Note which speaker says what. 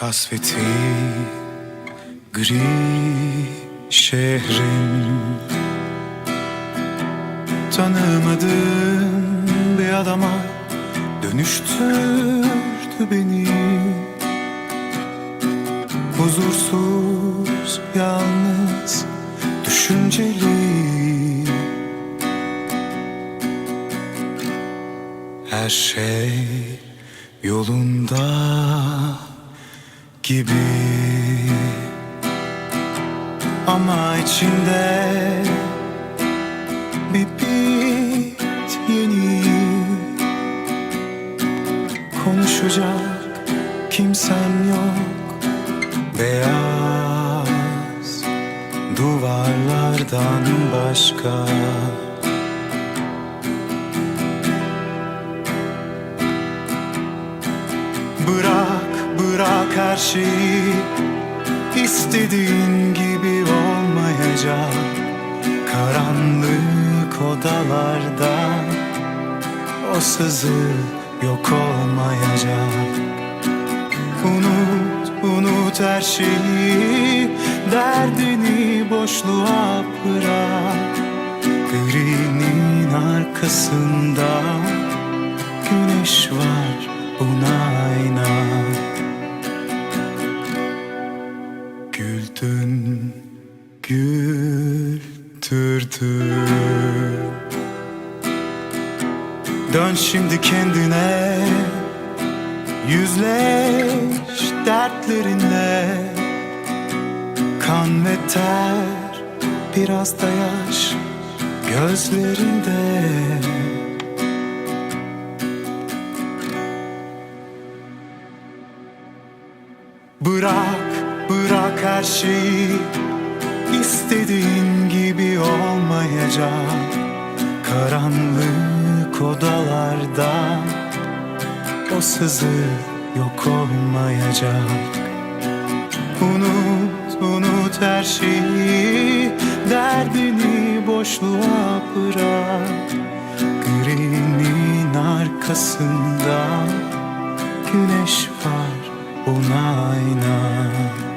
Speaker 1: Kasveti gri şehrin. Tanımadığım bir adama dönüştürdü beni. Huzursuz, yalnız, düşünceli. Her şey yolunda gibi. Ama içinde bir bit yeni. Konuşacak kimsem yok. Beyaz duvarlardan başka her şeyi istediğin gibi olmayacak. Karanlık odalarda o sızı yok olmayacak. Unut, unut her şeyi Derdini boşluğa bırak. Grinin arkasında Güneş var buna inan güldürdün Dön şimdi kendine Yüzleş dertlerinle. Kan ve ter Biraz da yaş Gözlerinde. Bırak, bırak her şeyi istediğin gibi olmayacak. Karanlık odalarda o sızı yok olmayacak. Unut, unut her şeyi Derdini boşluğa bırak. Grinin arkasında Güneş var ona inan